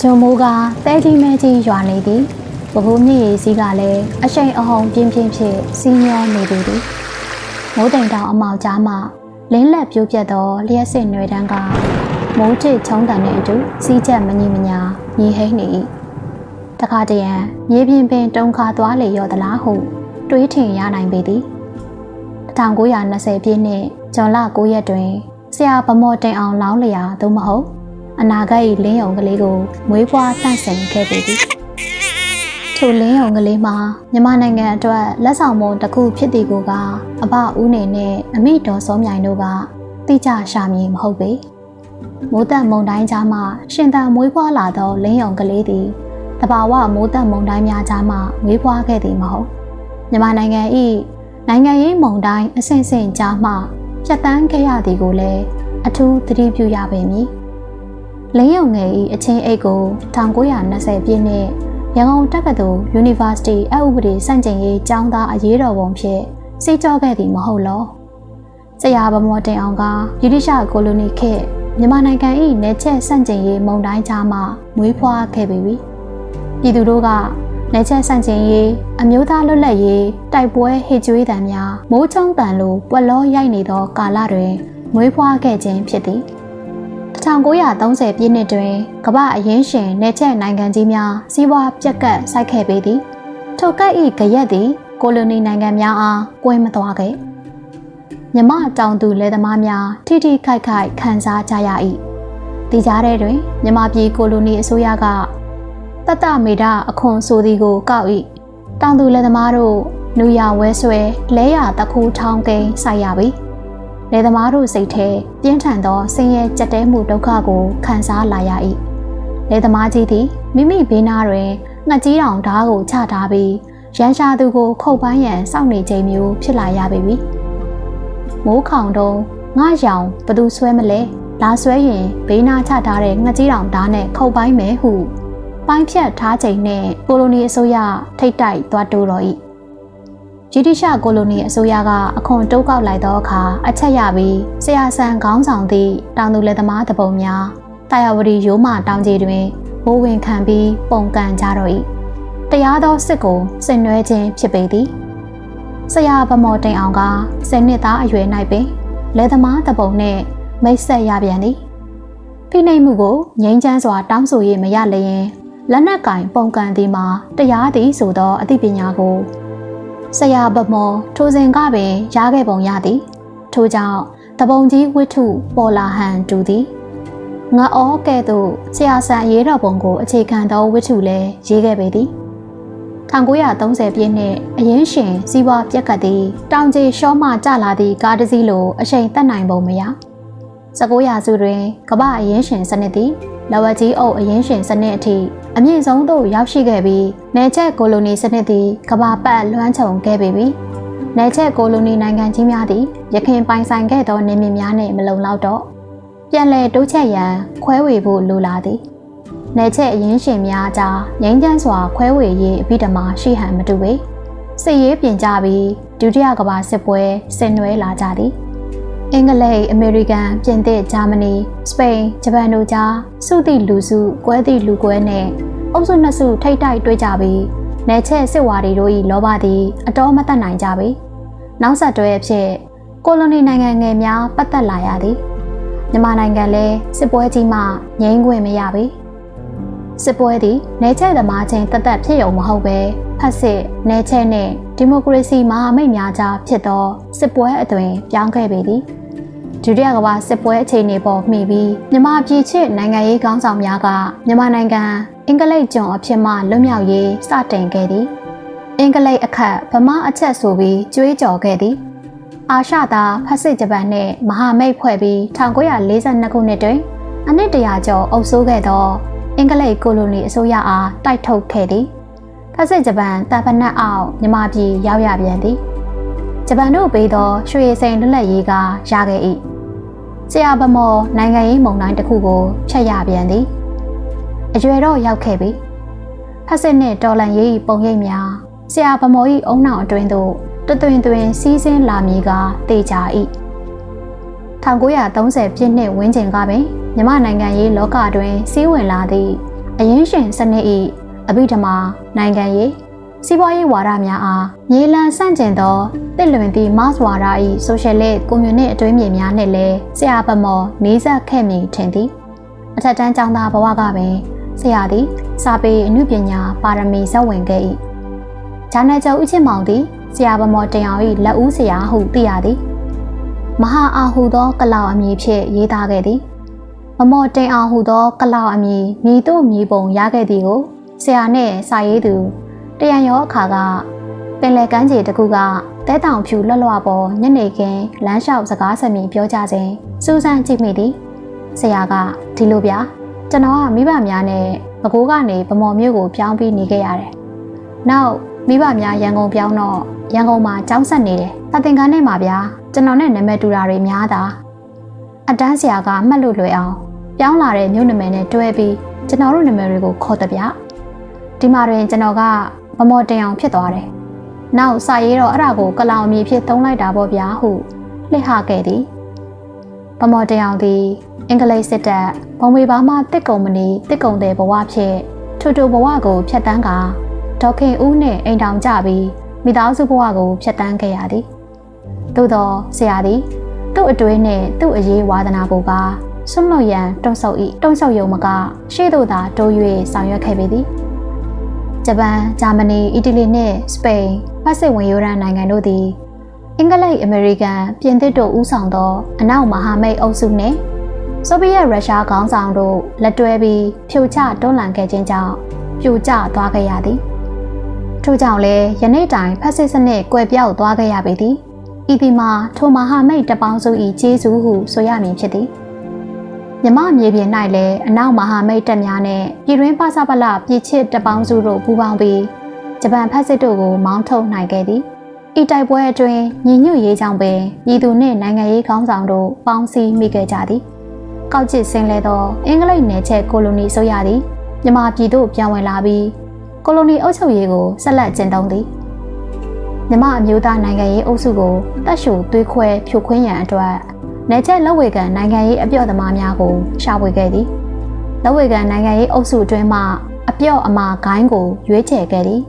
ဂျုံမိုးကတဲကြီးမဲကြီးရွာနေသည်ဘဘိုးမြင့်ရည်စည်းကလည်းအရှိန်အဟုန်ပြင်းပြင်းဖြင့်စီးမျောနေသည်သည်မိုးတိမ်တောင်အမောက်ကြားမှလင်းလက်ပြိုးပြတ်သောလျှက်စစ်နွေတန်းကမိုးထစ်ချုံတန်နှင့်အတူစီးချက်မညီမညာညီဟိနေ၏တခါတရံမြေပြင်ပင်တုံခါသွားလေရောသလားဟု တွေးထင်ရနိုင်ပေသည်1920ပြည့်နှစ်ဇွန်လ9ရက်တွင်ဆရာဗမော်တင်အောင်လောင်းလျာသို့မဟုတ် အနာဂတ်၏လင်းယုံကလေးကိုမွေးဖွားတန့်စင်ခဲ့ပေသည်ထိုလင်းယုံကလေးမှာမြန်မာနိုင်ငံအတွက်လက်ဆောင်မှုတစ်ခုဖြစ်သည်ကိုကအဘဦးနေနဲ့အမိတော်စောမြိုင်တို့ကတိကျရှာမည်မဟုတ်ပေမိုးတက်မုန်တိုင်းကြားမှရှင်သန်မွေးဖွားလာသောလင်းယုံကလေးသည်တဘာဝမိုးတက်မုန်တိုင်းများကြားမှမွေးဖွားခဲ့သည်မဟုတ်မြန်မာနိုင်ငံ၏နိုင်ငံရေးမုန်တိုင်းအဆင့်ဆင့်ကြားမှဖြတ်တန်းခဲ့ရသည်ကိုလည်းအထူးသတိပြုရပေမည် လင်းယုံငယ်၏အချင်းအိတ်ကို1920ပြည့်နှစ်ရန်ကုန်တက္ကသိုလ် University အဥပဒေစန့်ကျင်ရေးကျောင်းသားအရေးတော်ပုံဖြင့်စိတ်ကြောခဲ့သည်မဟုတ်လောဆရာဗမော်တင်အောင်ကဗြိတိရှကိုလိုနီခေတ်မြန်မာနိုင်ငံ၏နေချက်စန့်ကျင်ရေးမုန်တိုင်းကြားမှမွေးဖွားခဲ့ပြီပြည်သူတို့ကနေချက်ဆန့်ကျင်ရေးအမျိုးသားလွတ်လပ်ရေးတိုက်ပွဲဟစ်ကြွေးတံများမိုးချုံတန်လိုပွက်လောရိုက်နေသောကာလတွင်မွေးဖွားခဲ့ခြင်းဖြစ်သည် 1930ပြည့်နှစ်တွင်ကမ္ဘာအရင်ရှင်နေချက်နိုင်ငံကြီးများစီးပွားပြက်ကတ်စိုက်ခဲ့ပေသည်ထိုကတ်၏ကြရက်သည်ကိုလိုနီနိုင်ငံများအားကွဲမသွားခဲ့မြမတောင်သူလယ်သမားများထိထိခိုက်ခိုက်ခံစားကြရ၏ဒီကြားထဲတွင်မြမပြည်ကိုလိုနီအစိုးရကတတမေဒအခွန်ဆိုသည်ကိုကောက်၏တောင်သူလယ်သမားတို့နူရဝဲဆွဲလဲရတခုထောင်းကိန်းစိုက်ရပြီ လယ်သမားတို့စိတ်ထဲပြင်းထန်သောဆင်းရဲကြက်တဲမှုဒုက္ခကိုခံစားလာရ၏လယ်သမားကြီးသည်မိမိဘေးနားတွင်ငှက်ကြီးတောင်ဓားကိုချထားပြီးရန်ရှာသူကိုခုတ်ပန်းရန်စောင့်နေချိန်မျိုးဖြစ်လာရပေပြီမိုးခေါင်တုံးငါရောင်ဘသူဆွဲမလဲလာဆွဲရင်ဘေးနားချထားတဲ့ငှက်ကြီးတောင်ဓားနဲ့ခုတ်ပိုင်းမယ်ဟုပိုင်းဖြတ်ထားချိန်နဲ့ကိုလိုနီအစိုးရထိတ်တိုက်သွားတိုးတော်၏ ဗြိတိရှကိုလိုနီအစိုးရကအခွန်တိုးကောက်လိုက်သောအခါအချက်ရပြီးဆရာဆန်ခေါင်းဆောင်သည့်တောင်သူလက်သမားတပုံများတာယာဝတီရိုးမတောင်ကြီးတွင်ဘိုးဝင်ခံပြီးပုံကန်ကြတော့၏တရားသောစစ်ကိုဆင်နွှဲခြင်းဖြစ်ပေသည်ဆရာဗမော်တင်အောင်ကဆယ်နှစ်သားအရွယ်၌ပင်လက်သမားတပုံနှင့်မိတ်ဆက်ရပြန်သည်ဖိနှိပ်မှုကိုငြိမ်းချမ်းစွာတောင်းဆိုရမရလျင်လက်နက်ကင်ပုံကန်သည်မှာတရားသည်ဆိုသောအသိပညာကို ဆရာဗမော်ထိုစဉ်ကပင်ရခဲ့ပုံရသည် ထို့ကြောင့်တပုံကြီးဝိထုပေါ်လာဟန်တူသည်ငါအောကဲ့သို့ဆရာဆန်ရေးတော်ပုံကိုအခြေခံသောဝိထုလည်းရေးခဲ့ပေသည်1930ပြည့်နှစ်အရင်ရှင်စီးပွားပြက်ကတ်သည်တောင်ကြီးရှောမှကျလာသည့်ကားတစ်စီးလိုအချိန်တက်နိုင်ပုံမရ 19ရာစုတွင်ကမ္ဘာအရင်ရှင်စနစ်သည်လဝကြီးအုပ်အရင်ရှင်စနစ်အထိအမြင့်ဆုံးသို့ရောက်ရှိခဲ့ပြီးနယ်ချက်ကိုလိုနီစနစ်သည်ကမ္ဘာပတ်လွှမ်းခြုံခဲ့ပေပြီနယ်ချက်ကိုလိုနီနိုင်ငံကြီးများသည်ရခင်ပိုင်ဆိုင်ခဲ့သောနေမြများနှင့်မလုံလောက်တော့ပြန်လည်တိုးချက်ရန်ခွဲဝေဖို့လိုလာသည်နယ်ချက်အရင်ရှင်များကြားငိမ့်ချမ်းစွာခွဲဝေရေးအပိဓမ္မာရှိဟန်မတူပေစစ်ရေးပြင်ကြပြီးဒုတိယကမ္ဘာစစ်ပွဲဆင်နွှဲလာကြသည် အင်္ဂလိပ်အမေရိကန်ပြင်သစ်ဂျာမနီစပိန်ဂျပန်တို့ကြားစုသည့်လူစုကွဲသည့်လူကွဲနဲ့အုပ်စုနှစ်စုထိတ်တိုက်တွေ့ကြပြီးနယ်ချက်စစ်ဝါဒီတို့၏လောဘသည်အတော်မတတ်နိုင်ကြပေနောက်ဆက်တွဲအဖြစ်ကိုလိုနီနိုင်ငံငယ်များပတ်သက်လာရသည်မြန်မာနိုင်ငံလည်းစစ်ပွဲကြီးမှငြိမ်းခွင့်မရပေ စစ်ပွဲသည်နယ်ချက်သမားချင်းတသက်ဖြစ်ရုံမဟုတ်ပဲဖက်စစ်နယ်ချက်နဲ့ဒီမိုကရေစီမဟာမိတ်များကြားဖြစ်သောစစ်ပွဲအသွင်ပြောင်းခဲ့ပေသည်ဒုတိယကမ္ဘာစစ်ပွဲအခြေအနေပေါ်မှီပြီးမြန်မာပြည်ချစ်နိုင်ငံရေးခေါင်းဆောင်များကမြန်မာနိုင်ငံအင်္ဂလိပ်ကျွန်အဖြစ်မှလွတ်မြောက်ရေးစတင်ခဲ့သည်အင်္ဂလိပ်အခက်ဗမာအချက်ဆိုပြီးကြွေးကြော်ခဲ့သည်အာရှသားဖက်စစ်ဂျပန်နှင့်မဟာမိတ်ဖွဲ့ပြီး1942ခုနှစ်တွင်အနှစ်တရာကျော်အုပ်စိုးခဲ့သော အင်္ဂလိပ်ကိုလိုနီအစိုးရအားတိုက်ထုတ်ခဲ့သည်ဖက်စစ်ဂျပန်တာဖနက်အောင်မြမပြည်ရောက်ရပြန်သည်ဂျပန်တို့ပေးသောရွှေစိန်လွတ်လပ်ရေးကရခဲ့၏ဆရာဗမော်နိုင်ငံရေးမုံတိုင်းတစ်ခုကိုဖျက်ရပြန်သည်အရွယ်တော့ရောက်ခဲ့ပြီဖက်စစ်နှင့်တော်လန်ရေးပုံရိပ်များဆရာဗမော်၏အုံနောက်အတွင်းသို့တသွင်သွင်စီးဆင်းလာမည်ကတေချာ၏1930ပြည့်နှစ်ဝန်းကျင်ကပင် မြမနိုင်ငံရေးလောကတွင်စီးဝင်လာသည့်အရင်းရှင်စနစ်၏အဘိဓမ္မာနိုင်ငံရေးစီးပွားရေးဝါဒများအားမြေလံဆန့်ကျင်သောတစ်လွင်သည့်မတ်ဝါဒ၏ socialist ကွန်မြူနစ်အတွေးမြင်များနှင့်လည်းဆရာပမော်နေဆက်ခဲ့မည်ထင်သည်အထက်တန်းကျောင်းသားဘဝကပင်ဆရာသည်စာပေအမှုပညာပါရမီဇက်ဝင်ခဲ့၏ဂျာနယ်ကျော်ဦးချစ်မောင်သည်ဆရာပမော်တင်အောင်၏လက်ဦးဆရာဟုသိရသည်မဟာအာဟုသောကလောက်အမည်ဖြင့်ရေးသားခဲ့သည် မမော်တင်အောင်ဟုသောကလောက်အမည်မိတို့မိပုံရခဲ့သည်ကိုဆရာနှင့်စာရေးသူတရံရောအခါကပင်လယ်ကမ်းခြေတစ်ခုကတဲတောင်ဖြူလွတ်လွတ်ပေါ်ညနေခင်းလမ်းလျှောက်စကားဆက်မိပြောကြစဉ်စူးစမ်းကြည့်မိသည်ဆရာကဒီလိုဗျာကျွန်တော်ကမိဘများနဲ့မကိုးကနေဗမော်မြို့ကိုပြောင်းပြီးနေခဲ့ရတယ်။နောက်မိဘများရန်ကုန်ပြောင်းတော့ရန်ကုန်မှာကျောင်းဆက်နေတယ်။တသင်္ကန်းနဲ့မှာဗျာကျွန်တော်နဲ့နာမည်တူတာတွေများတာ။အတန်းဆရာကအမှတ်လို့လွယ်အောင် ပြောင်းလာတဲ့မြို့နာမည်နဲ့တွဲပြီးကျွန်တော်တို့နာမည်တွေကိုခေါ်တဲ့ဗျာ။ဒီမှာတွင်ကျွန်တော်ကမမော်တင်အောင်ဖြစ်သွားတယ်။နောက်စာရေးတော့အဲ့ဒါကိုကလောင်အမည်ဖြစ်သုံးလိုက်တာပေါ့ဗျာဟုလှစ်ဟခဲ့သည်။ဗမော်တင်အောင်သည်အင်္ဂလိပ်စစ်တပ်ဘုံဝေဘာမှတစ်ကုံမနီတစ်ကုံတဲ့ဘဝဖြင့်ထိုတိုဘဝကိုဖျက်တမ်းကဒေါခင်ဦးနှင့်အိမ်တောင်ကြပြီးမိသားစုဘဝကိုဖျက်တမ်းခဲ့ရသည်သို့သောဆရာသည်သူ့အတွေးနှင့်သူ့အရေးဝါသနာကိုပါ ဆွန့်လွတ်ရန်တုံ့ဆုပ်၏တုံ့ဆုပ်ယုံမကရှေ့သို့သာတိုး၍ဆောင်ရွက်ခဲ့ပေသည်ဂျပန်ဂျာမနီအီတလီနှင့်စပိန်ဖက်စစ်ဝင်ရိုးရန်နိုင်ငံတို့သည်အင်္ဂလိပ်အမေရိကန်ပြင်သစ်တို့ဦးဆောင်သောအနောက်မဟာမိတ်အုပ်စုနှင့်ဆိုဗီယက်ရုရှားခေါင်းဆောင်တို့လက်တွဲပြီးဖြိုချတွန်းလှန်ခဲ့ခြင်းကြောင့်ပြိုကျသွားခဲ့ရသည်ထို့ကြောင့်လည်းယနေ့တိုင်ဖက်စစ်စနစ်ကွယ်ပြောက်သွားခဲ့ရပေသည်ဤဒီမှာထိုမဟာမိတ်တပေါင်းစု၏ကျေးဇူးဟုဆိုရမည်ဖြစ်သည် မြမမြေပြင်၌လည်းအနောက်မဟာမိတ်တပ်များနဲ့ပြည်တွင်းပါစပလပြည်ချစ်တပေါင်းစုတို့ပူးပေါင်းပြီးဂျပန်ဖက်စစ်တို့ကိုမောင်းထုတ်နိုင်ခဲ့သည်ဤတိုက်ပွဲအတွင်းညီညွတ်ရေးကြောင့်ပင်ပြည်သူနှင့်နိုင်ငံရေးခေါင်းဆောင်တို့ပေါင်းစည်းမိခဲ့ကြသည်ကောက်ကျစ်ဆင်းလဲသောအင်္ဂလိပ်နယ်ချက်ကိုလိုနီဆိုရသည်မြန်မာပြည်သို့ပြောင်းဝင်လာပြီးကိုလိုနီအုပ်ချုပ်ရေးကိုဆက်လက်ကျင့်သုံးသည်မြန်မာအမျိုးသားနိုင်ငံရေးအုပ်စုကိုတပ်ရှုသွေးခွဲဖြိုခွင်းရန်အတွက် နယ်ချက်လက်ဝေကန်နိုင်ငံရေးအပြော့သမားများကိုရှာဖွေခဲ့သည်လက်ဝေကန်နိုင်ငံရေးအုပ်စုအတွင်းမှအပြော့အမာဂိုင်းကိုရွေးချယ်ခဲ့သည်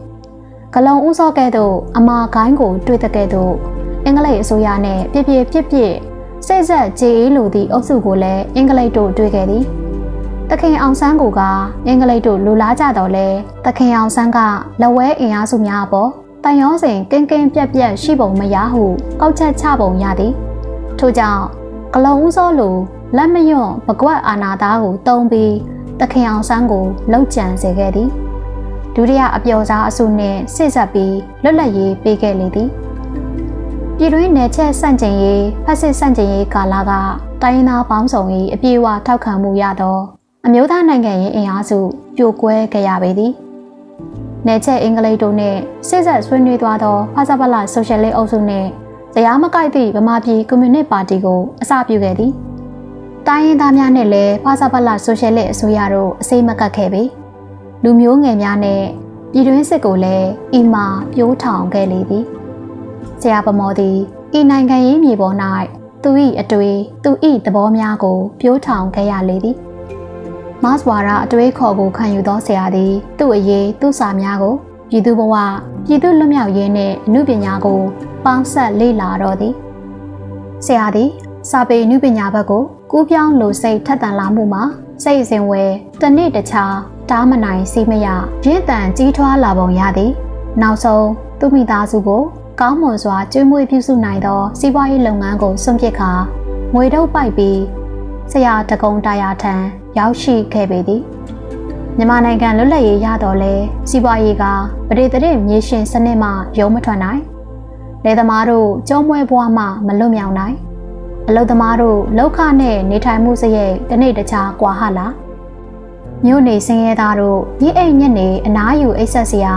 ဂလုံဥစောကဲ့သို့အမာဂိုင်းကိုတွေ့တဲ့ကဲ့သို့အင်္ဂလိပ်အစိုးရနှင့်ပြပြပြပြစိတ်ဆက်ကြေအေးလိုသည့်အုပ်စုကိုလည်းအင်္ဂလိပ်တို့တွေ့ခဲ့သည်တခင်အောင်ဆန်းကိုကအင်္ဂလိပ်တို့လူလားကြတော့လဲတခင်အောင်ဆန်းကလက်ဝဲအင်အားစုများပေါ်တန်ရောစဉ်ကင်းကင်းပြက်ပြက်ရှိပုံမရဟုကောက်ချက်ချပုံရသည်ထို့ကြောင့် ဂလုံဦးစောလိုလက်မယွန့်ပကွက်အာနာသားကိုတုံးပြီးတခင်အောင်ဆန်းကိုလှုပ်ကြံစေခဲ့သည်ဒုတိယအပျော်စားအစုနှင့်ဆစ်ဆက်ပြီးလွတ်လပ်ရေးပေးခဲ့လေသည်ပြည်တွင်းနယ်ချက်စန့်ကျင်ရေးဖက်စစ်စန့်ကျင်ရေးကာလကတိုင်းသားပေါင်းစုံ၏အပြေအဝထောက်ခံမှုရသောအမျိုးသားနိုင်ငံရေးအင်အားစုပြိုကွဲခဲ့ရပေသည်။နယ်ချက်အင်္ဂလိပ်တို့နှင့်စစ်ဆက်ဆွေးနွေးသွားသောဖာစာပလဆိုရှယ်လစ်အုပ်စုနှင့် တရားမကိုက်သည့်ဗမာပြည်ကွန်မြူနစ်ပါတီကိုအစပြုခဲ့သည်။တိုင်းရင်းသားများနှင့်လည်းဖာစာပလဆိုရှယ်လစ်အစိုးရတို့အစိမ့်မကတ်ခဲ့ပေ။လူမျိုးငယ်များနဲ့ပြည်တွင်းစစ်ကိုလည်းအီမာပြိုးထောင်ခဲ့လေသည်။ဆရာပမော်သည်ဤနိုင်ငံရေးမြေပေါ်၌သူ၏အတွေ့သူ၏သဘောများကိုပြိုးထောင်ခဲ့ရလေသည်မတ်ဝါရအတွေ့ခေါ်ကိုခံယူသောဆရာသည် သူ့အရေးသူ့စာများကို ပြည်သူဘဝပြည်သူလွတ်မြောက်ရေးနှင့်အမှုပညာကို ပေါင်းဆက်လေ့လာတော့သည်ဆရာသည်စာပေအမှုပညာဘက်ကိုကူးပြောင်းလိုစိတ်ထက်သန်လာမှုမှာစိတ်စဉ်ဝဲတနေ့တခြားတားမနိုင်စီးမရရင့်တန်ကြီးထွားလာပုံရသည် နောက်ဆုံးသူမိသားစုကိုကောင်းမွန်စွာကျွေးမွေးပြုစုနိုင်သောစီးပွားရေးလုပ်ငန်းကိုစွန့်ပစ်ခါငွေထုတ်ပိုက်ပြီးဆရာတကုံတာယာထံရောက်ရှိခဲ့ပေသည် မြန်မာနိုင်ငံလွတ်လပ်ရေးရတော့လဲစီးပွားရေးကပရိသေမြေရှင်စနစ်မှရုံးမထွက်နိုင်လေသမားတို့ကျုံးမွဲဘွားမှမလွတ်မြောက်နိုင်အလုသမားတို့လောက်ခနဲ့နေထိုင်မှုစရိတ်တစ်နေ့တခြားကွာဟလားမြို့နေစင်းရဲသားတို့ညအိတ်ညက်နေအနားယူအိတ်ဆက်စရာ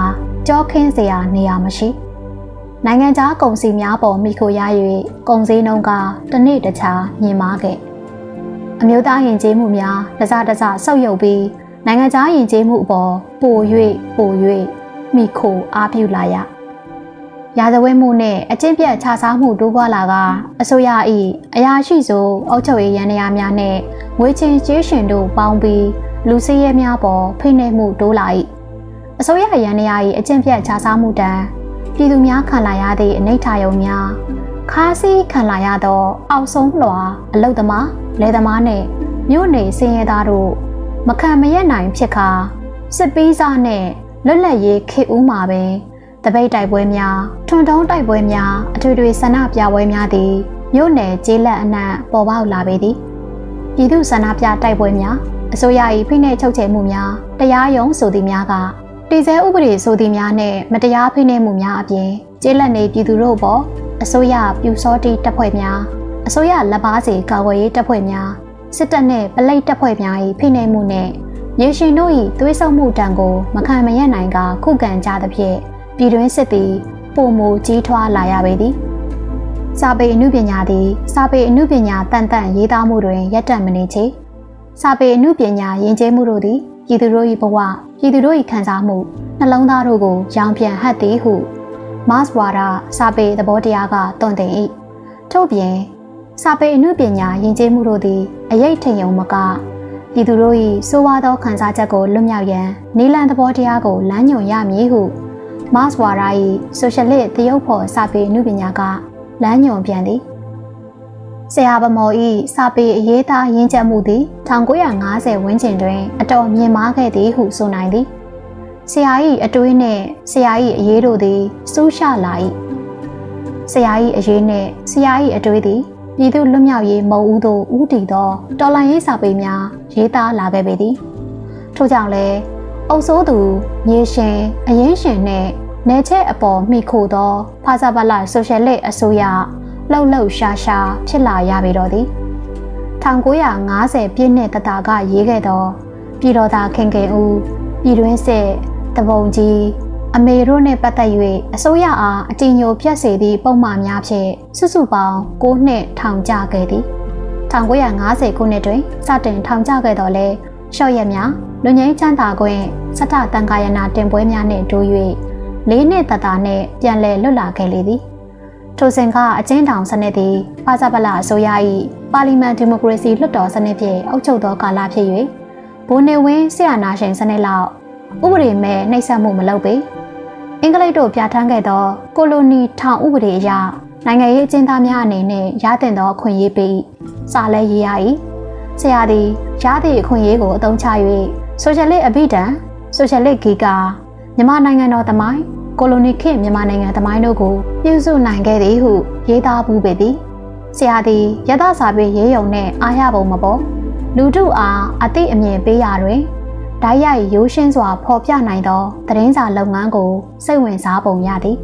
ကြောခင်းစရာနေရာမရှိ။နိုင်ငံခြားကုန်စည်များပေါ်မိခိုရ၍ကုန်စည်နှုန်းကတစ်နေ့တခြားမြင့်မားခဲ့အမျိုးသားယဉ်ကျေးမှုများတစတစဆုပ်ယုပ်ပြီး နိုင်ငံခြားယဉ်ကျေးမှုအပေါ်ပို၍ပို၍မိခိုအားပြုလာရရာဇဝဲမှုနဲ့အကျင့်ပြတ်ခြားစားမှုတိုးပွားလာကအစိုးရ၏အရာရှိဆိုအုပ်ချုပ်ရေးရန်ရာများနဲ့ငွေချင်းကျေးရှင်တို့ပေါင်းပြီးလူစည်းရဲများပေါ်ဖိနှိပ်မှုတိုးလာ၏အစိုးရရန်ရာ၏အကျင့်ပြတ်ခြားစားမှုတံပြည်သူများခံလာရသည့်အနိဋ္ဌာယုံများခါးစည်းခံလာရသော အောက်ဆုံးလွှာအလုတ်သမားလယ်သမားနှင့်မြို့နယ်စင်ရဲသားတို့ မခံမရက်နိုင်ဖြစ်ခါစစ်ပီးစားနှင့်လွတ်လပ်ရေးခေဦးမှာပင်တပိတ်တိုက်ပွဲများထွန်တုံးတိုက်ပွဲများအထွေထွေဆန္ဒပြပွဲများသည်မြို့နယ်ကျေးလက်အနှံ့ပေါ်ပေါက်လာပေသည်ပြည်သူဆန္ဒပြတိုက်ပွဲများအစိုးရ၏ဖိနှိပ်ချုပ်ချယ်မှုများတရားရုံးဆိုသည်များကတည်ဆဲဥပဒေဆိုသည်များနဲ့မတရားဖိနှိပ်မှုများအပြင်ကျေးလက်နေပြည်သူတို့ပေါ်အစိုးရပြူစောတိတပ်ဖွဲ့များအစိုးရလက်ပါစီကာကွယ်ရေးတပ်ဖွဲ့များ စစ်တပ်နှင့်ပလိတ်တပ်ဖွဲ့များ၏ဖိနှိပ်မှုနှင့်ရေရှင်တို့၏သွေးဆုံမှုတံကိုမခံမရနိုင်ကခုခံကြသဖြင့်ပြည်တွင်းစစ်သည်ပုံမူကြီးထွားလာရပေသည်စာပေအမှုပညာသည်စာပေအမှုပညာတန်တန်ရေးသားမှုတွင်ရပ်တန့်မနေချေစာပေအမှုပညာယဉ်ကျေးမှုတို့သည်ပြည်သူတို့၏ဘဝပြည်သူတို့၏ခံစားမှုနှလုံးသားတို့ကိုရောင်ပြန်ဟပ်သည်ဟုမတ်ဝါဒစာပေသဘောတရားကတွင်တင်၏ထို့ပြင် စာပေအမှုပညာယဉ်ကျေးမှုတို့သည်အရေးထင်ယုံမကပြည်သူတို့၏စိုးဝါသောခံစားချက်ကိုလွတ်မြောက်ရန်နီလန်သဘောတရားကိုလမ်းညွှန်ရမည်ဟုမတ်ဝါဒ၏ဆိုရှယ်လစ်တရုတ်ဖော်စာပေအမှုပညာကလမ်းညွှန်ပြန်သည်ဆရာဗမော်ဤစာပေအရေးသားရင်းချက်မှုသည်1950ဝန်းကျင်တွင် အတော်မြင့်မားခဲ့သည်ဟုဆိုနိုင်သည်ဆရာ၏အတွေးနှင့်ဆရာ၏အရေးတို့သည်စူးရှလာ၏ဆရာ၏အရေးနှင့်ဆရာ၏အတွေးသည် ပြည်သူလွတ်မြောက်ရေးမုံဦးသို့ဦးတည်သောတော်လှန်ရေးစာပေများရေးသားလာခဲ့ပေသည်ထို့ကြောင့်လည်းအုပ်စိုးသူမြေရှင်အရင်ရှင်နှင့်နေချက်အပေါ်မိခိုသောဖာဇာဘလာဆိုရှယ်လစ်အစိုးရလှုပ်လှုပ်ရှားရှားဖြစ်လာရပေတော့သည်1950ပြည့်နှစ်တတာကရေးခဲ့သော ပြည်တော်သားခင်ခင်ဦးပြည်တွင်းစစ်တပုံကြီး အမေတို့နှင့်ပတ်သက်၍အစိုးရအားအတင်ညိုပြတ်စေသည့်ပုံမှန်များဖြင့်စုစုပေါင်း9နှစ်ထောင်ကျခဲ့သည်1950ခုနှစ်တွင်စတင်ထောင်ကျခဲ့တော်လဲရှော့ရက်များလူငင်းချမ်းသာခွင့်စထတန်ကာယနာတင်ပွဲများနှင့်တိုး၍လေးနှစ်တတာနှင့်ပြန်လည်လွတ်လာခဲ့လေသည်ထိုစဉ်ကအကျဉ်းထောင်စနစ်သည်ပါဇပလအစိုးရ၏ပါလီမန်ဒီမိုကရေစီလွှတ်တော်စနစ်ဖြင့်အုပ်ချုပ်သောကာလဖြစ်၍ဘိုးနေဝင်းဆရာနာရှင်စနစ်လောက်ဥပဒေမဲ့နှိပ်စက်မှုမလုပ်ပေ အင်္ဂလိပ်တို့ပြဋ္ဌာန်းခဲ့သောကိုလိုနီထောင်ဥပဒေအရနိုင်ငံရေးအကျဉ်းသားများအနေနဲ့ရတဲ့သောအခွင့်အရေးပေးစာလဲရေးရ၏ဆရာသည်ရသည့်အခွင့်အရေးကိုအသုံးချ၍ဆိုရှယ်လစ်အဘိဓမ္ဆိုရှယ်လစ်ဂီကာမြန်မာနိုင်ငံတော်သမိုင်းကိုလိုနီခေတ်မြန်မာနိုင်ငံသမိုင်းတို့ကိုပြုစုနိုင်ခဲ့သည်ဟုရေးသားပူးပေသည်ဆရာသည်ရသစာပေရေးယုံနဲ့အားရပုံမပေါ်လူထုအားအသိအမြင်ပေးရာတွင် ဓာတ်ရိုက်ရိုးရှင်းစွာဖော်ပြနိုင်သောသတင်းစာလုပ်ငန်းကိုစိတ်ဝင်စားပုံရသည်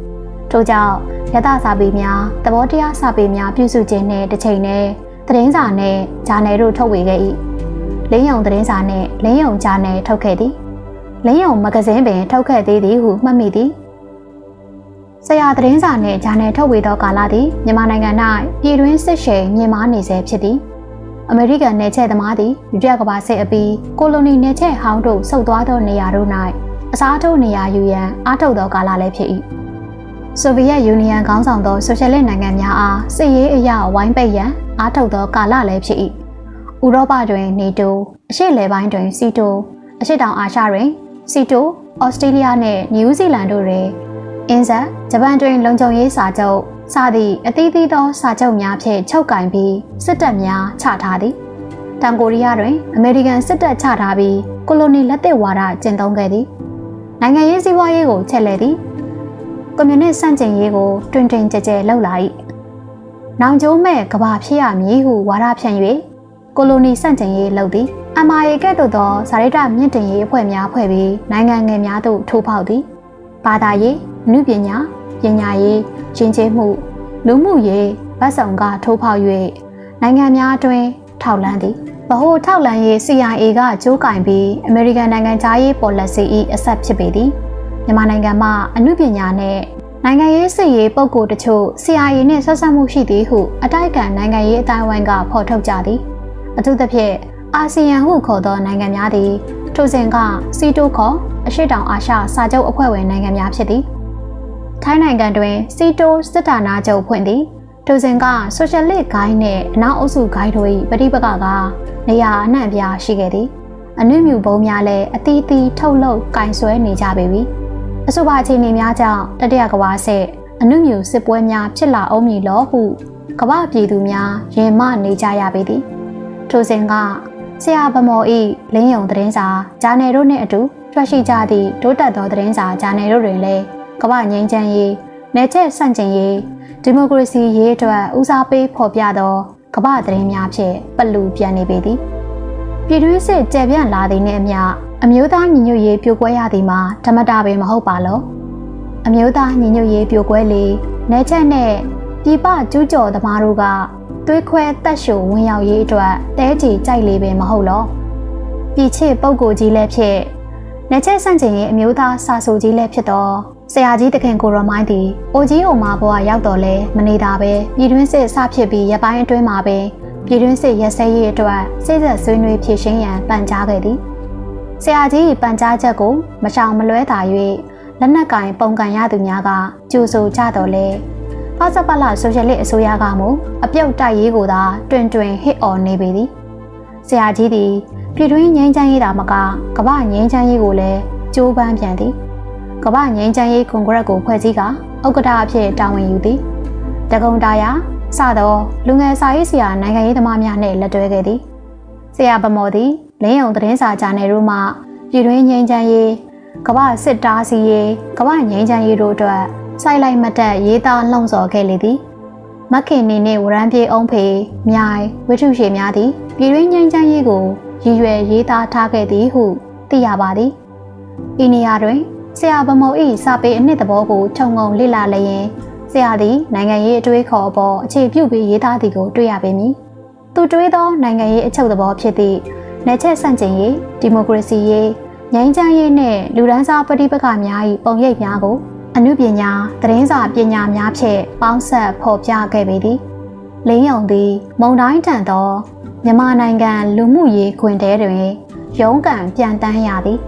ထို့ကြောင့်ရသစာပေများသဘောတရားစာပေများပြုစုခြင်းနှင့်တစ်ချိန်တည်းသတင်းစာနှင့်ဂျာနယ်တို့ထုတ်ဝေခဲ့၏လင်းယုံသတင်းစာနှင့်လင်းယုံဂျာနယ်ထုတ်ခဲ့သည်လင်းယုံမဂဇင်းပင်ထုတ်ခဲ့သေးသည်ဟုမှတ်မိသည်ဆရာသတင်းစာနှင့်ဂျာနယ်ထုတ်ဝေသောကာလသည်မြန်မာနိုင်ငံ၌ပြည်တွင်းစစ်ရှိန်မြင့်မားနေဆဲဖြစ်သည် အမေရိကန်နယ်ချဲ့သမားသည်ဒုတိယကမ္ဘာစစ်အပြီးကိုလိုနီနယ်ချဲ့ဟောင်းတို့ဆုတ်သွားသောနေရာတို့၌အစားထိုးနေရာယူရန်အားထုတ်သောကာလလည်းဖြစ်၏ဆိုဗီယက်ယူနီယံခေါင်းဆောင်သောဆိုရှယ်လစ်နိုင်ငံများအားစစ်ရေးအရာဝိုင်းပိတ်ရန်အားထုတ်သောကာလလည်းဖြစ်၏ဥရောပတွင်နေတိုအရှေ့လယ်ပိုင်းတွင်စီတိုအရှေ့တောင်အာရှတွင်စီတိုဩစတြေးလျနှင့်နယူးဇီလန်တို့တွင်အင်းဇက်ဂျပန်တွင်လုံခြုံရေးစာချုပ် စသည့်အသီးသီးသောစာချုပ်များဖြင့်ချုပ်ကင်ပြီးစစ်တပ်များချထားသည်တောင်ကိုရီးယားတွင်အမေရိကန်စစ်တပ်ချထားပြီးကိုလိုနီလက်သစ်ဝါဒကျင့်သုံးခဲ့သည်နိုင်ငံရေးစည်းဝါးရေးကိုချက်လဲသည်ကွန်မြူနစ်စန့်ကျင်ရေးကိုတွင်တွင်ကြဲကြဲလှုပ်လာ၏နောင်ကျိုးမဲ့ကဘာဖြစ်ရမည်ဟုဝါဒဖြန့်၍ကိုလိုနီစန့်ကျင်ရေးလှုပ်သည် MIA ကဲ့သို့သောဇာရိတမြင့်တင်ရေးအဖွဲ့များဖွဲ့ပြီးနိုင်ငံငယ်များသို့ထိုးဖောက်သည်ဘာသာရေးနုပညာ ပညာရေးယဉ်ကျေးမှုလူမှုရေးဗတ်ဆောင်ကထိုးဖောက်၍နိုင်ငံများအတွင်းထောက်လန်းသည်ဗဟိုထောက်လန်းရေး CIA ကကြိုးကင်ပြီးအမေရိကန်နိုင်ငံသားရေး policy ၏အဆက်ဖြစ်ပေသည်မြန်မာနိုင်ငံမှာအမှုပညာနဲ့နိုင်ငံရေးစစ်ရေးပုံကိုတချို့ CIA နဲ့ဆက်ဆက်မှုရှိသည်ဟုအတိုက်အခံနိုင်ငံရေးအတိုင်းအဝိုင်းကဖော်ထုတ်ကြသည်အထူးသဖြင့်အာဆီယံဟုခေါ်သောနိုင်ငံများသည်ထိုစဉ်ကစီတိုခေါ်အရှိတောင်အာရှစာချုပ်အဖွဲ့ဝင်နိုင်ငံများဖြစ်သည် ထိုင်းနိုင်ငံတွင်စီတိုစစ်တာနာချုပ်ဖွင့်သည်ထိုစဉ်ကဆိုရှယ်လစ်ဂိုင်းနှင့်အနောက်အုပ်စုဂိုင်းတို့၏ပဋိပက္ခကနေရာအနှံ့ပြားရှိခဲ့သည်အနုမြူဘုံများလည်းအသီးသီးထုတ်လုပ်ကင်ဆွဲနေကြပေပြီအဆိုပါအခြေအနေများကြောင့်တတိယကမ္ဘာစစ်အနုမြူစစ်ပွဲများဖြစ်လာအောင်မည်လို့ဟုကမ္ဘာပြည်သူများရင်မနေကြရပေသည်ထိုစဉ်ကဆရာဗမော်ဤလင်းယုံသတင်းစာဂျာနယ်တို့နှင့်အတူထွက်ရှိကြသည့်တိုးတက်သောသတင်းစာဂျာနယ်တို့တွင်လည်း ကမ္ဘာငြိမ်းချမ်းရေးနယ်ချက်ဆန့်ကျင်ရေးဒီမိုကရေစီရေးအတွက်ဦးစားပေးဖော်ပြသောကမ္ဘာသတင်းများဖြင့်ပလူပြန်နေပေသည်ပြည်တွင်းစစ်ကြဲပြန့်လာသည်နှင့်အမျှအမျိုးသားညီညွတ်ရေးပြိုကွဲရသည်မှာဓမ္မတာပင်မဟုတ်ပါလောအမျိုးသားညီညွတ်ရေးပြိုကွဲလေနယ်ချက်နှင့်ပြည်ပကျူးကျော်သမားတို့ကသွေးခွဲတက်ရှုဝင်ရောက်ရေးအတွက်တဲကြီးကြိုက်လေပင်မဟုတ်လောပြည်ချစ်ပုံကိုကြီးလည်းဖြစ်နယ်ချက်ဆန့်ကျင်ရေးအမျိုးသားစာဆိုကြီးလည်းဖြစ်တော့ ဆရာကြီးတခင်ကိုရမိုင်းသည်အိုကြီးအိုမာဘွားရောက်တော့လဲမနေတာပဲပြည်တွင်းစစ်စဖြစ်ပြီးရပိုင်းအတွင်းမှာပဲပြည်တွင်းစစ်ရက်စဲရေးအတွက်စိတ်ဆက်ဆွေးနွေးဖြည့်ရှင်းရန်ပန်ကြားခဲ့သည်ဆရာကြီးပန်ကြားချက်ကိုမရှောင်မလွဲသာ၍လက်နက်ကင်ပုံကန်ရသူများကကြိုဆိုကြတော့လဲဖာစပလာဆိုရှယ်လစ်အစိုးရကမူအပြုတ်တိုက်ရေးကိုသာတွင်တွင်ဟစ်အော်နေပေသည်ဆရာကြီးသည်ပြည်တွင်းငြိမ်းချမ်းရေးတာမကကမ္ဘာငြိမ်းချမ်းရေးကိုလည်းကြိုးပမ်းပြန်သည် ကမ္ဘာငြိမ်းချမ်းရေးကွန်ဂရက်ကိုဖွဲ့စည်းကဥက္ကဋ္ဌအဖြစ်တာဝန်ယူသည်တကုံတာယာစသောလူငယ်စာရေးဆရာနိုင်ငံရေးသမားများနှင့်လက်တွဲခဲ့သည်ဆရာဗမော်သည်လင်းယုံသတင်းစာဂျာနယ်တို့မှပြည်တွင်းငြိမ်းချမ်းရေးကမ္ဘာစစ်တားစီရေးကမ္ဘာငြိမ်းချမ်းရေးတို့အတွက်စိုက်လိုက်မတက်ရေးသားလှုံ့ဆော်ခဲ့လေသည်မခင်နေနှင့်ဝရန်ပြေအောင်ဖေမြိုင်ဝိထုရှည်များသည်ပြည်တွင်းငြိမ်းချမ်းရေးကိုရည်ရွယ်ရေးသားထားခဲ့သည်ဟုသိရပါသည်။ဤနေရာတွင် ဆရာဗမော်၏စာပေအနှစ်သဘောကိုခြုံငုံလေ့လာလျင်ဆရာသည်နိုင်ငံရေးအတွေးခေါ်အပေါ်အခြေပြုပြီးရေးသားသည်ကိုတွေ့ရပေမည်။သူတွေးသောနိုင်ငံရေးအချုပ်သဘောဖြစ်သည့်နယ်ချက်ဆန့်ကျင်ရေးဒီမိုကရေစီရေးငြိမ်းချမ်းရေးနှင့်လူဒန်းစားပဋိပက္ခများ၏ပုံရိပ်များကိုအနုပညာသတင်းစာပညာများဖြင့်ပေါင်းဆက်ဖော်ပြခဲ့ပေသည်။လင်းယုံသည်မုံတိုင်းတန်သောမြန်မာနိုင်ငံလူမှုရေးခွင်တဲတွင်ရုံးကန်ပြန်တန်းရသည်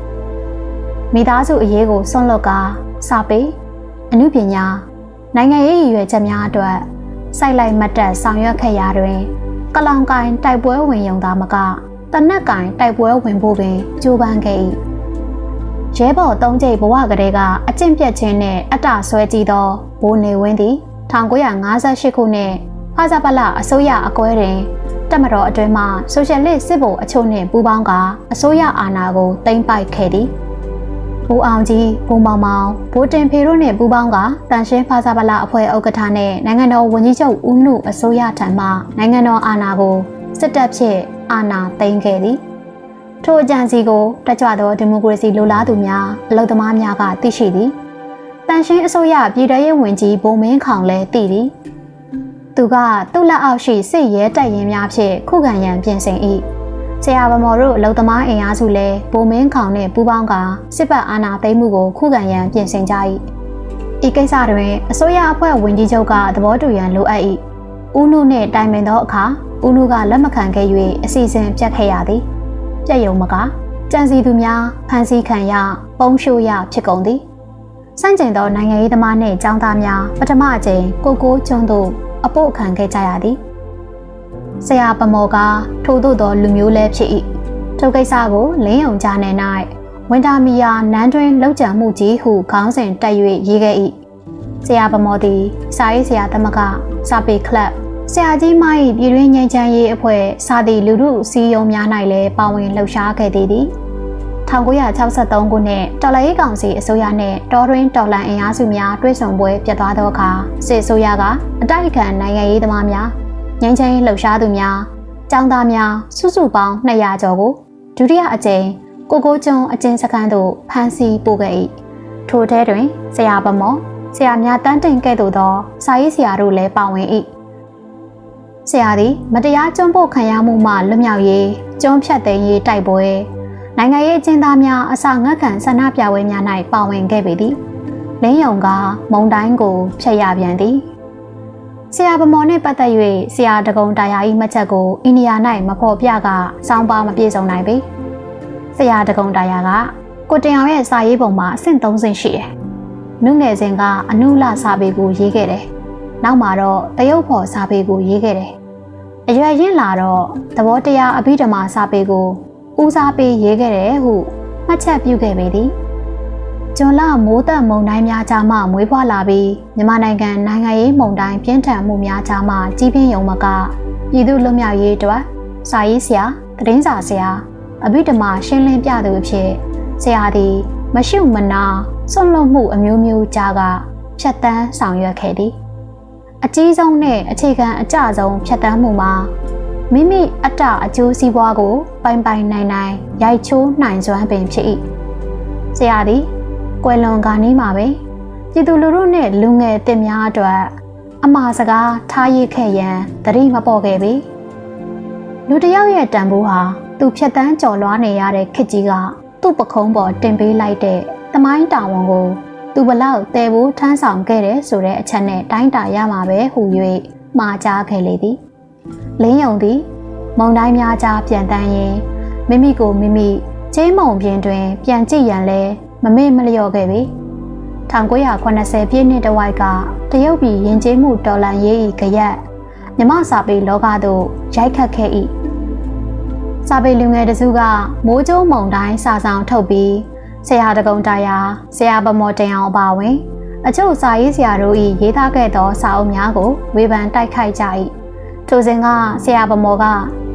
မိသားစုအရေးကိုဆွန့်လွတ်ကာစာပေအမှုပညာနိုင်ငံရေးရည်ရွယ်ချက်များအတွက်စိုက်လိုက်မတ်တက်ဆောင်ရွက်ခဲ့ရာတွင် ကလောင်ကိုင်တိုက်ပွဲဝင်ရုံသာမကတနက်ကင်တိုက်ပွဲဝင်ဖို့ပင်ကြိုးပမ်းခဲ့၏ရဲဘော်သုံးကျိတ်ဘဝကလေးကအကျင့်ပြတ်ခြင်းနှင့်အတ္တဆွဲကြည့်သောဘိုးနေဝင်းသည်1958ခုနှစ်ဖာဇပလအစိုးရအကွဲတွင်တက်မတော်အတွင်းမှဆိုရှယ်လစ်စစ်ဗိုလ်အချို့နှင့်ပူးပေါင်းကအစိုးရအာဏာကိုသိမ်းပိုက်ခဲ့သည် ဘူအောင်ကြီးဘုံမောင်မောင်ဘိုးတင်ဖေတို့နှင့်ပူးပေါင်းကတန်ရှင်းဖာစာပလအဖွဲ့ဥက္ကဋ္ဌနှင့်နိုင်ငံတော်ဝန်ကြီးချုပ်ဦးနုအစိုးရထံမှနိုင်ငံတော်အာဏာကိုစစ်တပ်ဖြင့်အာဏာသိမ်းခဲ့သည်ထိုအကြံစီကိုတက်ကြွသောဒီမိုကရေစီလိုလားသူများအလုသမားများကသိရှိသည်တန်ရှင်းအစိုးရပြည်ထရေးဝန်ကြီးဘုံမင်းခေါင်လည်းသိသည်သူကသူ့လက်အောက်ရှိစစ်ရဲတပ်ရင်းများဖြင့်ခုခံရန်ပြင်ဆင်၏ ဆရာဗမော်တို့အလုံသမားအင်အားစုလည်းဘိုမင်းခေါင်နဲ့ပူးပေါင်းကစစ်ပတ်အာဏာသိမ်းမှုကိုခုခံရန်ပြင်ဆင်ကြ၏ဤကိစ္စတွင်အစိုးရအဖွဲ့ဝန်ကြီးချုပ်ကသဘောတူရန်လိုအပ်၏ဦးနုနှင့်တိုင်ပင်သောအခါဦးနုကလက်မခံခဲ့၍အစီအစဉ်ပြတ်ခဲ့ရသည်ပြက်ယုံမကကြံစီသူများဖမ်းဆီးခံရပုံရှိုးရဖြစ်ကုန်သည်စန့်ကျင်သောနိုင်ငံရေးသမားနှင့်ចောင်းသားများပထမအကြိမ်ကိုကိုကျွန်းတို့အဖို့ခံခဲ့ကြရသည် ဆရာပမော်ကထို့သို့သောလူမျိုးလဲဖြစ်၏ထိုကိစ္စကိုလင်းယုံကြနယ်၌ဝင်တာမီယာနန်းတွင်လောက်ကြံမှုကြီးဟုခေါင်းစဉ်တက်၍ရေးခဲ့၏ဆရာပမော်သည်စာရေးဆရာသမဂစာပေကလပ်ဆရာကြီးမ၏ပြည်တွင်းငြိမ်းချမ်းရေးအဖွဲ့စာသည့်လူမှုစီယုံများ၌လည်းပါဝင်လှုပ်ရှားခဲ့သည်သည်1963ခုနှစ်တော်လှန်ရေးကောင်စီအစိုးရနှင့်တော်တွင်တော်လှန်အင်အားစုများတွဲဆောင်ပွဲပြတ်သွားသောအခါစစ်အစိုးရကအတိုက်အခံနိုင်ငံရေးသမားများ ငြိမ်းချမ်းရေးလှုပ်ရှားသူများចောင်းသားများစုစုပေါင်း200ကျော်ကိုဒုတိယအကြိမ်ကိုကိုကျွန်းအကျဉ်းစခန်းသို့ဖမ်းဆီးပို့ခဲ့၏ထိုထဲတွင်ဆရာဗမော်ဆရာများတန်းတင်ခဲ့သို့သောစာရေးဆရာတို့လည်းပါဝင်၏ဆရာသည်မတရားကျွန်းပို့ခံရမှုမှလွတ်မြောက်ရေးကျွန်းဖြတ်သိမ်းရေးတိုက်ပွဲနိုင်ငံရေးအကျဉ်းသားများအစာငတ်ခံဆန္ဒပြပွဲများ၌ပါဝင်ခဲ့ပေသည်လင်းယုံကမုံတိုင်းကိုဖျက်ရပြန်သည် ဆရာဗမော်နှင့်ပတ်သက်၍ဆရာတကုံတာယာ၏မှတ်ချက်ကိုအိန္ဒိယ၌မဖော်ပြကစောင်းပါမပြေဆုံးနိုင်ပေဆရာတကုံတာယာကကိုတင်အောင်ရဲ့စာရေးပုံမှာအဆင့်3ဆင့်ရှိတယ်နုငယ်စဉ်ကအနုလစာပေကိုရေးခဲ့တယ်နောက်မှာတော့တရုတ်ဖော်စာပေကိုရေးခဲ့တယ်အရွယ်ရင့်လာတော့သဘောတရားအဘိဓမ္မာစာပေကိုဦးစားပေးရေးခဲ့တယ်ဟုမှတ်ချက်ပြုခဲ့ပေသည် ဂျွန်လမိုးသက်မုန်တိုင်းများကြားမှမွေးဖွားလာပြီးမြန်မာနိုင်ငံနိုင်ငံရေးမုန်တိုင်းပြင်းထန်မှုများကြားမှကြီးပြင်းရုံမကပြည်သူလွတ်မြောက်ရေးအတွက်စာရေးဆရာသတင်းစာဆရာအဘိဓမ္မာရှင်းလင်းပြသူအဖြစ်ဆရာသည်မရှိမနာဆွန့်လွတ်မှုအမျိုးမျိုးကြားကဖြတ်တန်းဆောင်ရွက်ခဲ့သည်အကြီးဆုံးနဲ့အခြေခံအကျဆုံးဖြတ်တန်းမှုမှာမိမိအတ္တအကျိုးစီးပွားကို ပိုင်ပိုင်နိုင်နိုင်ရိုက်ချိုးနိုင်စွမ်းပင်ဖြစ်၏ဆရာသည် ကွယ်လွန်ကနီးမှာပဲပြည်သူလူထုနဲ့လူငယ်တင်များအတွက်အမှားစကားထားရခဲ့ရန်တတိမပေါ်ခဲ့ပြီလူတစ်ယောက်ရဲ့တန်ဖိုးဟာသူဖြတ်တန်းကြော်လွားနေရတဲ့ခစ်ကြီးကသူ့ပခုံးပေါ်တင်ပေးလိုက်တဲ့သမိုင်းတာဝန်ကိုသူဘလောက်တဲဖို့ထမ်းဆောင်ခဲ့တယ်ဆိုတဲ့အချက်နဲ့တိုင်းတာရမှာပဲဟူ၍မှာကြားခဲ့လေသည်လင်းယုံသည် မုံတိုင်းများကြားပြန်တန်းရင်မိမိကိုမိမိကျင်းမုံပြင်တွင် ပြန်ကြည့်ရန်လဲ မမေ့မလျော့ခဲ့ပြီ1980ပြည့်နှစ်တဝိုက်ကတရုတ်ပြည်ယဉ်ကျေးမှုတော်လှန်ရေး၏ကြရက်မြမစာပေလောကသို့ရိုက်ခတ်ခဲ့၏စာပေလူငယ်တစုကမိုးကျိုးမုံတိုင်းစာဆောင်ထုတ်ပြီးဆရာတကုံတာယာဆရာဗမော်တင်အောင်အပါဝင်အချို့စာရေးဆရာတို့၏ရေးသားခဲ့သောစာအုပ်များကိုဝေဖန်တိုက်ခိုက်ကြ၏ထိုစဉ်ကဆရာဗမော်က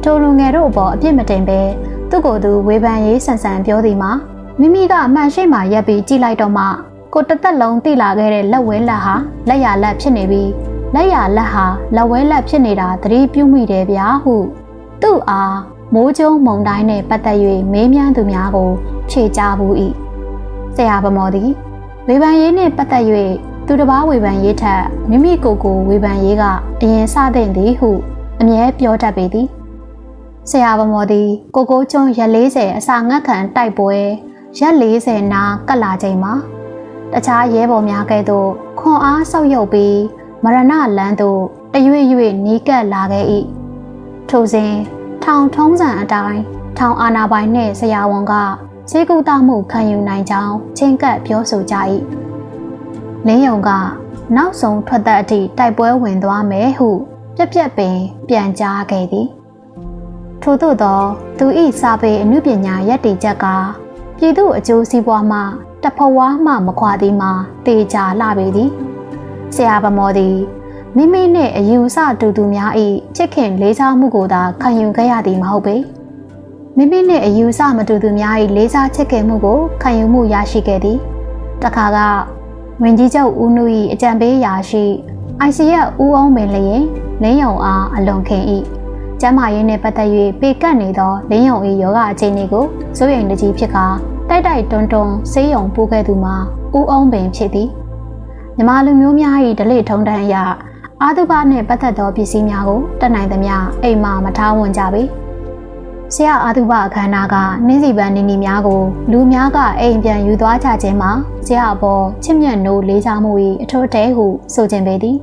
ထိုလူငယ်တို့အပေါ်အပြစ်မတင်ဘဲသူ့ကိုယ်သူဝေဖန်ရေးဆန်ဆန်ပြောသည်မှာ မိမိကအမှန်ရှိမှရက်ပြီးကြည့်လိုက်တော့မှကိုတသက်လုံးတိလာခဲ့တဲ့လက်ဝဲလက်ဟာလက်ရလက်ဖြစ်နေပြီးလက်ရလက်ဟာလက်ဝဲလက်ဖြစ်နေတာသတိပြုမိတယ်ဗျာဟုသူ့အားမိုးကျုံမုံတိုင်းနဲ့ပတ်သက်၍မေးမြန်းသူများကိုဖြေကြားဘူး၏ဆရာဗမော်သည်ဝေဖန်ရေးနှင့်ပတ်သက်၍သူတစ်ပါးဝေဖန်ရေးထက်မိမိကိုယ်ကိုဝေဖန်ရေးကအရင်စသင့်သည်ဟု အမြဲပြောတတ်ပေသည်ဆရာဗမော်သည်ကိုကိုကျွန်းရက်40အစာငတ်ခံတိုက်ပွဲ ရက်40နာကတ်လာချိန်မှာတခြားရဲဘော်များကဲ့သို့ခွန်အားဆောက်ရုပ်ပြီးမရဏလန်းသို့တရွေ့ရွေ့နီးကပ်လာခဲ့၏ထိုစဉ်ထောင်ထုံးစံအတိုင်းထောင်အာနာပိုင်နှင့်ဆရာဝန်ကဈေးကုသမှုခံယူနိုင်ကြောင်းချင်းကပ်ပြောဆိုကြ၏လင်းယုံကနောက်ဆုံးထွက်သက်အထိတိုက်ပွဲဝင်သွားမယ်ဟုပြက်ပြက်ပင်ပြန်ကြားခဲ့သည်ထို့သောသောသူ၏စာပေအမှုပညာရည်တည်ချက်က ပြည်သူအကျိုးစီးပွားမှတဖဝါမှမခွာသည်မှာတေချာလှပေသည်ဆရာဗမောသည်မိမိနှင့်အယူဆတူသူများ၏ချစ်ခင်လေးစားမှုကိုသာခံယူခဲ့ရသည်မဟုတ်ပေမိမိနှင့်အယူဆမတူသူများ၏လေးစားချစ်ခင်မှုကိုခံယူမှုရရှိခဲ့သည်တခါကဝင်ကြီးချုပ်ဦးနု၏အကြံပေးရာရှိ ICF ဦးအောင်ပင်လျင်လင်းယုံအားအလွန်ခင်၏ ကျမ်းမာရေးနှင့်ပတ်သက်၍ပေကတ်နေသောလင်းယုံ၏ယောဂအခြေအနေကိုစိုးရိမ်တကြီးဖြစ်ကာတိုက်တိုက်တွန်းတွန်းဆေးရုံပို့ခဲ့သူမှာဦးအောင်ပင်ဖြစ်သည်မြမလူမျိုးများ၏ဒလိထုံတန်းအရအာသုဘနှင့်ပတ်သက်သောပစ္စည်းများကိုတတ်နိုင်သမျှအိမ်မှာမထားဝင်ကြပေဆရာအာသုဘအခမ်းအနားကနှင်းစီပန်းနေနေများကိုလူများကအိမ်ပြန်ယူသွားကြခြင်းမှာဆရာအပေါ်ချစ်မြတ်နိုးလေးစားမှု၏အထွတ်တဲဟုဆိုခြင်းပေသည်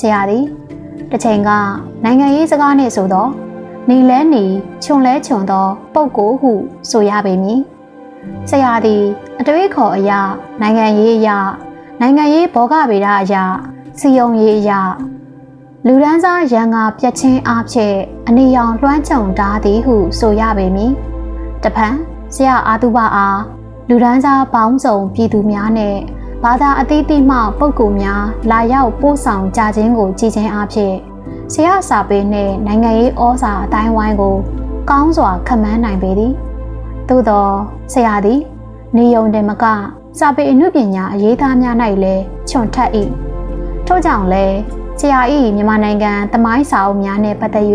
ဆရာသည် တစ်ချိန်ကနိုင်ငံရေးစကားနှင့်ဆိုသောနေလဲနေခြုံလဲခြုံသောပုပ်ကိုဟု ဆိုရပေမည်ဆရာသည်အတွေးခေါ်အရာနိုင်ငံရေးအရာနိုင်ငံရေးဘောဂဗေဒအရာစီယုံရေးအရာလူဒန်းစားရန်ကပြက်ချင်းအားဖြင့်အနေရောင်လွှမ်းခြုံထားသည်ဟု ဆိုရပေမည်တပံဆရာအာတုဘအားလူဒန်းစားပေါင်းစုံပြည်သူများနဲ့ ဘာသာအသီးသီးမှပုဂ္ဂိုလ်များလာရောက်ပို့ဆောင်ကြခြင်းကိုကြည်ခြင်းအဖြစ်ဆရာစာပေနှင့်နိုင်ငံရေးဩဇာအတိုင်းဝိုင်းကို ကောင်းစွာခန့်မှန်းနိုင်ပေသည်သို့သောဆရာသည် နေယုံတင်မက စာပေအမှုပညာအရေးသားများ၌လည်းခြုံထက်၏ထို့ကြောင့်လည်းဆရာ၏မြန်မာနိုင်ငံသမိုင်းစာအုပ်များနှင့်ပတ်သက်၍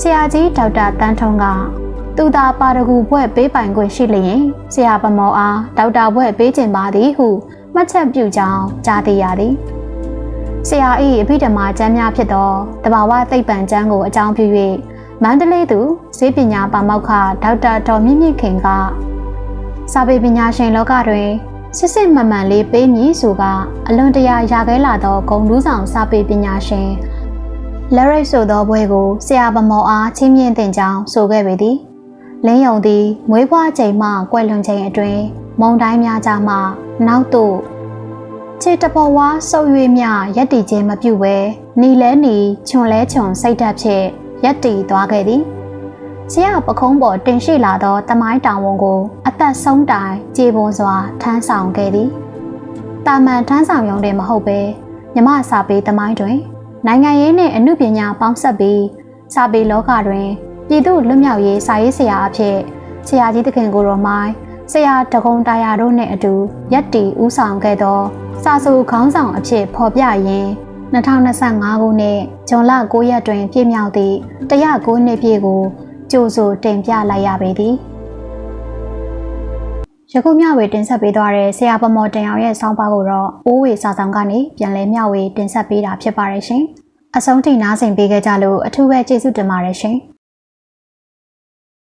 ဆရာကြီးဒေါက်တာတန်းထုံးက သူသာပါရဂူဘွဲ့ပေးပိုင်ခွင့်ရှိလျင်ဆရာပမောအားဒေါက်တာဘွဲ့ပေးခြင်းပါသည်ဟုမှတ်ချက်ပြုကြောင်းကြားသိရသည်ဆရာ၏အဘိဓမ္မာကျမ်းများဖြစ်သောတဘာဝသိပ္ပံကျမ်းကိုအကြောင်းပြု၍မန္တလေးသူဈေးပညာပါမောက္ခဒေါက်တာဒေါ်မြင့်မြင့်ခင်ကစာပေပညာရှင်လောကတွင်စစ်စစ်မှန်မှန်လေးပေးမည်ဆိုကအလွန်တရာရခဲလာသောဂုံတူးဆောင်စာပေပညာရှင်လက်ရိတ်ဆိုသောဘွဲကိုဆရာဗမောအားချင်းမြင့်တင်ကြောင်းဆိုခဲ့ပေသည် လင်းယုံသည်မွေးဖွားချိန်မှကွယ်လွန်ချိန်အတွင်းမုံတိုင်းများကြားမှနောက်သို့ခြေတပေါ်ဝါဆုပ်၍မြရက်တီခြင်းမပြုဘဲနီလဲနီခြုံလဲခြုံစိတ်ဓာတ်ဖြင့်ရက်တီသွားခဲ့သည်ဆရာပခုံးပေါ်တင်ရှိလာသောတမိုင်းတောင်ဝန်ကို အသက်ဆုံးတိုင်ကြေပွန်စွာထမ်းဆောင်ခဲ့သည်တာမန်ထမ်းဆောင်ရုံတည်းမဟုတ်ပဲမြမစာပေတမိုင်းတွင် နိုင်ငံရေးနှင့်အမှုပညာပေါင်းစပ်ပြီးစာပေလောကတွင် ပြည်သူလွတ်မြောက်ရေးစာရေးဆရာအဖြစ်ဆရာကြီးတခင်ကိုရောမိုင်းဆရာတကုံတာယာတို့နှင့်အတူရက်တီဦးဆောင်ခဲ့သော စာဆိုခေါင်းဆောင်အဖြစ်ဖော်ပြရင်း2025ခုနှစ်ဇွန်လ9ရက်တွင် ပြည့်မြောက်သည့်109နှစ်ပြည့်ကိုကြိုဆိုတင်ပြလိုက်ရပေသည်ယခုမျှဝေတင်ဆက်ပေးသွားတဲ့ဆရာပမော်တင်အောင်ရဲ့ဆောင်းပါးကိုတော့အိုးဝေစာဆောင်ကနေပြန်လည်မျှဝေတင်ဆက်ပေးတာဖြစ်ပါတယ်ရှင်အဆုံးထိနားဆင်ပေးခဲ့ကြလို့အထူးပဲကျေးဇူးတင်ပါတယ်ရှင်။